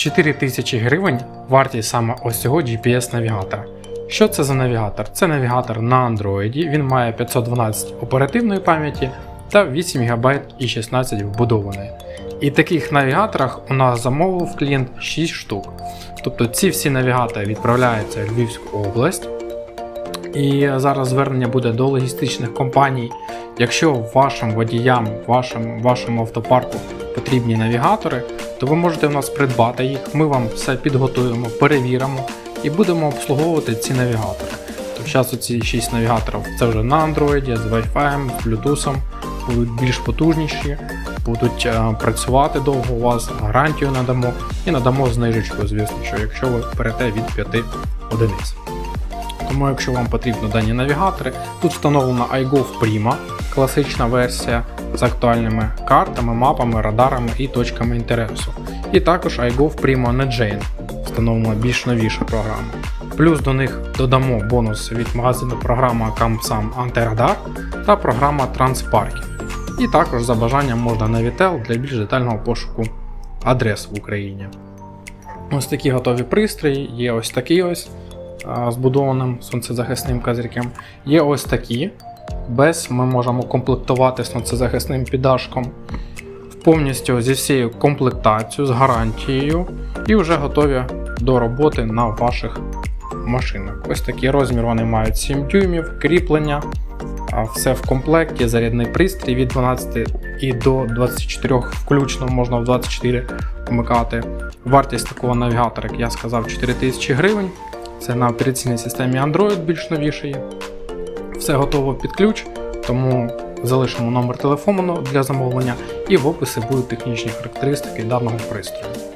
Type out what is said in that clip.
4000 гривень вартість саме ось цього GPS-навігатора. Що це за навігатор? Це навігатор на Android, він має 512 оперативної пам'яті та 8 ГБ і 16 вбудованої. І таких навігаторах у нас замовив клієнт 6 штук. Тобто ці всі навігатори відправляються в Львівську область. І зараз звернення буде до логістичних компаній. Якщо вашим водіям, вашим, вашому автопарку потрібні навігатори, то ви можете у нас придбати їх. Ми вам все підготуємо, перевіримо і будемо обслуговувати ці навігатори. Тобто зараз оці 6 навігаторів це вже на Android, з Wi-Fi, Bluetooth, будуть більш потужніші, будуть е, працювати довго у вас, гарантію надамо і надамо знижечку, звісно, що якщо ви берете від 5 одиниць. Тому, якщо вам потрібні дані навігатори, тут встановлена iGov Prima, класична версія з актуальними картами, мапами, радарами і точками інтересу. І також iGov Prima NetJane, встановлена більш новіша програма. Плюс до них додамо бонус від магазину програма CampSam Антирадар та програма Transparking. І також за бажанням можна на Vitel для більш детального пошуку адрес в Україні. Ось такі готові пристрої, є ось такий ось збудованим сонцезахисним козирьком. Є ось такі. Без ми можемо комплектувати сонцезахисним піддашком повністю зі всією комплектацією, з гарантією, і вже готові до роботи на ваших машинах. Ось такий розмір вони мають 7 дюймів, кріплення, все в комплекті, зарядний пристрій від 12 і до 24 включно можна в 24 вмикати. Вартість такого навігатора, як я сказав, 4000 гривень. Це на операційній системі Android більш новішої. Все готово під ключ, тому залишимо номер телефону для замовлення і в описі будуть технічні характеристики даного пристрою.